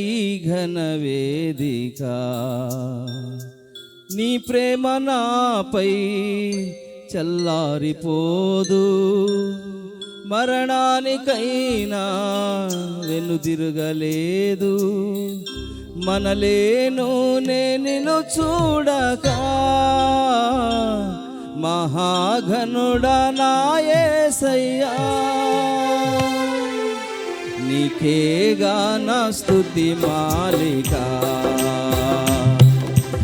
ఈ ఘన వేదిక నీ ప్రేమ నాపై చల్లారిపోదు. మరణానికైనా వెనుదిరగలేదు మనలేను నేను చూడక. మహాఘనుడ నాయసయ్యా నీకేగా నా స్థుతి మాలిక.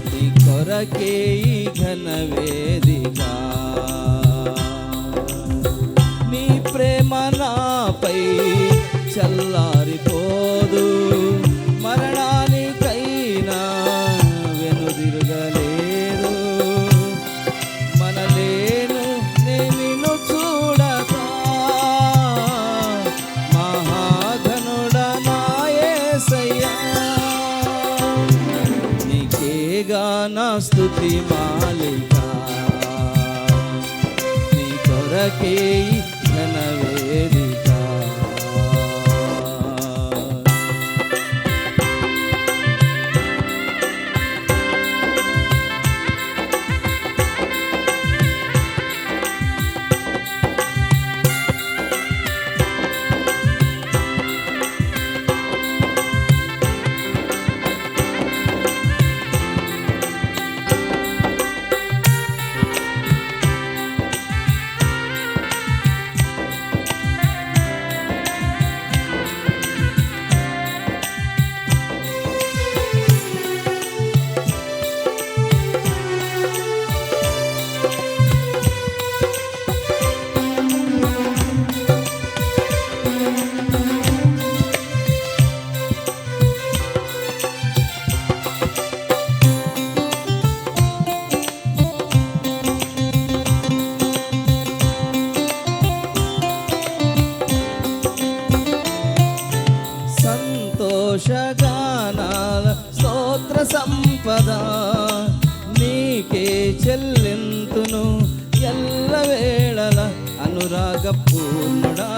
నీ కొరకే ఈ ఘన వేదిక. నీ ప్రేమ నాపై చల్లారు की చెల్లింతును ఎల్ల వేళల అనురాగ పూర్ణుడా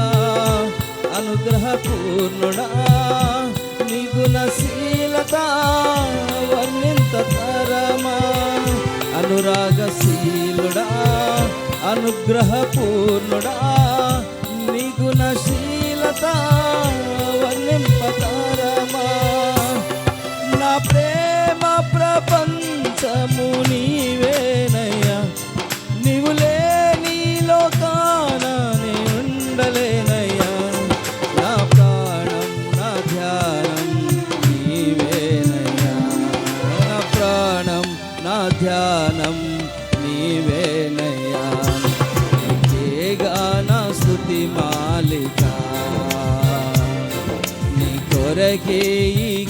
అనుగ్రహ పూర్ణుడా నిగుణశీలత వర్ణింత తరమా అనురాగశీలుడా అనుగ్రహ పూర్ణుడా నీవేనయ్యా. నీవు లేని లోకాన ఉండలేనయ్యా. నా ప్రాణం నా ధ్యానం నీవేనయ్యా. నా ప్రాణం నా ధ్యానం నీవేనయ్యా. నా మాలిక. నీ కొరకే ఈ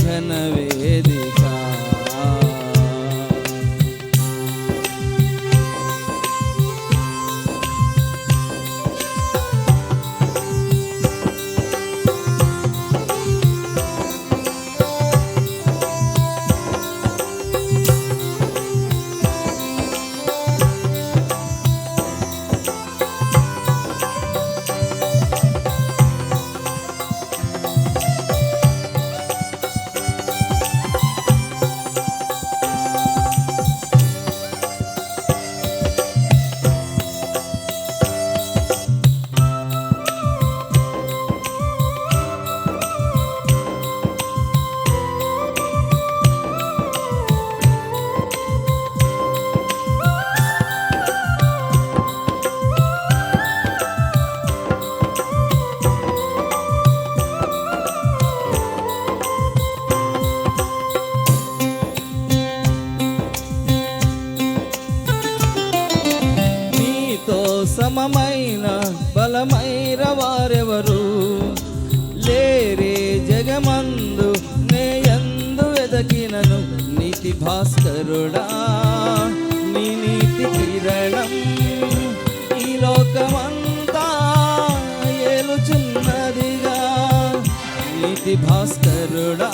సమమైన బలమైన వారెవరు? లేరే జగమందు నేయందు వెదకినను నీతి భాస్కరుడా. నీ నీతి కిరణం ఈ లోకమంతా ఏలుచున్నదిగా. నీతి భాస్కరుడా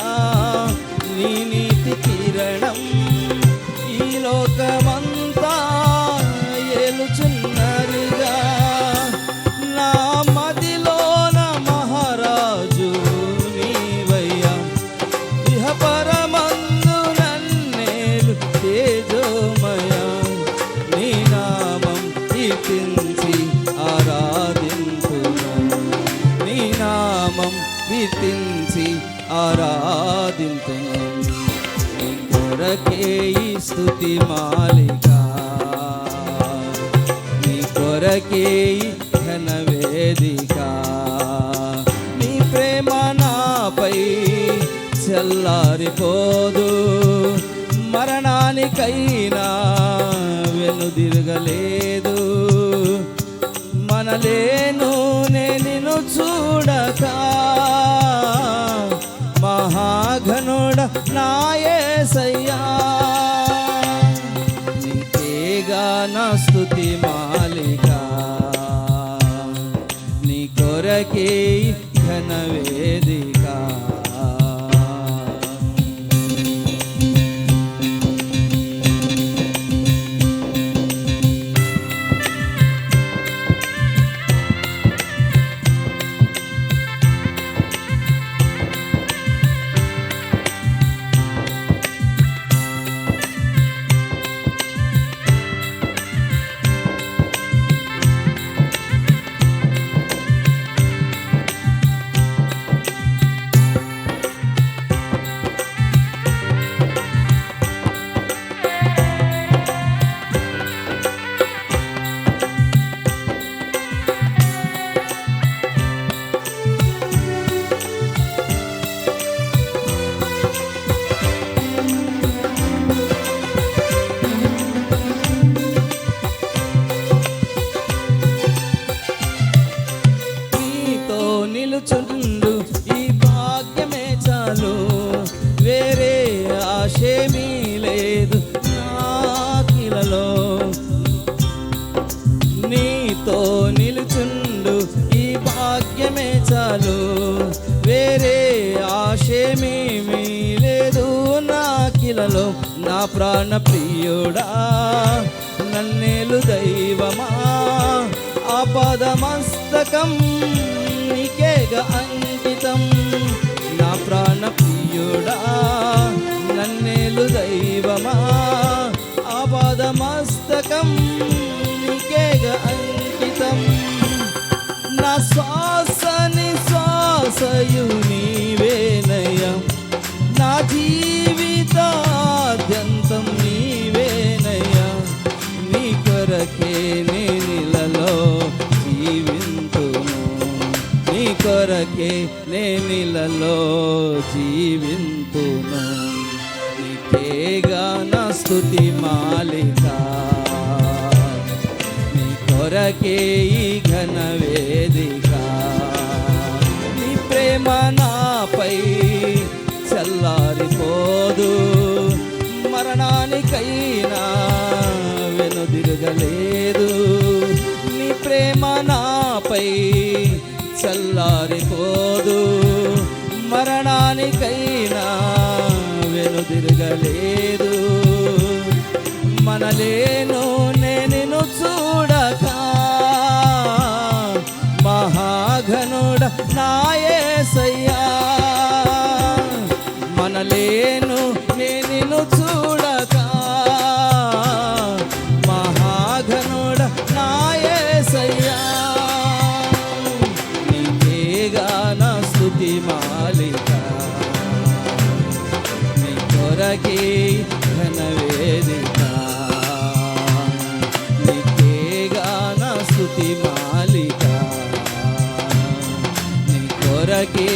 నీ నీతి కిరణం ఈ లోకమంతా ఆరాధింతును నీ కొరకే ఈ స్థుతి మాలిక. నీ కొరకే ఘన వేదిక. నీ ప్రేమ నాపై చల్లారిపోదు. మరణానికైనా వెనుదిరగలేదు మనలేను నేను చూడతా నీకేగా నా స్తుతి మాలిక వేరే ఆశేమీ లేదు నాకిలలో. నీతో నిలుచుండు ఈ భాగ్యమే చాలు. వేరే ఆశేమీ లేదు నాకిలలో. నా ప్రాణ ప్రియుడా నన్నేలు దైవమా? ఆపదమస్తకం నీకేగ అంకితం. నా ప్రాణ ప్రియుడా నన్నేలు దైవమా? ఆపదమస్తకం నీకేగ అంకితం. నా శ్వాస నిశ్వాసయు నీ కొరకే నేనిలలో జీవింతును. నీకేగా నా స్థుతి మాలిక. నీ కొరకే ఈ ఘన వేదిక. నీ ప్రేమ నాపై చల్లారిపోదు. మరణానికైనా వెనుదిరగలేదు. నీ ప్రేమ నాపై చల్లారిపోదు మరణానికైనా వెనుదిరగలేదు మనలేను నేను చూడక. మహాఘనుడ ఘనవేదిక. నీకే గాన స్థుతి మాలిక. నీ కొరకే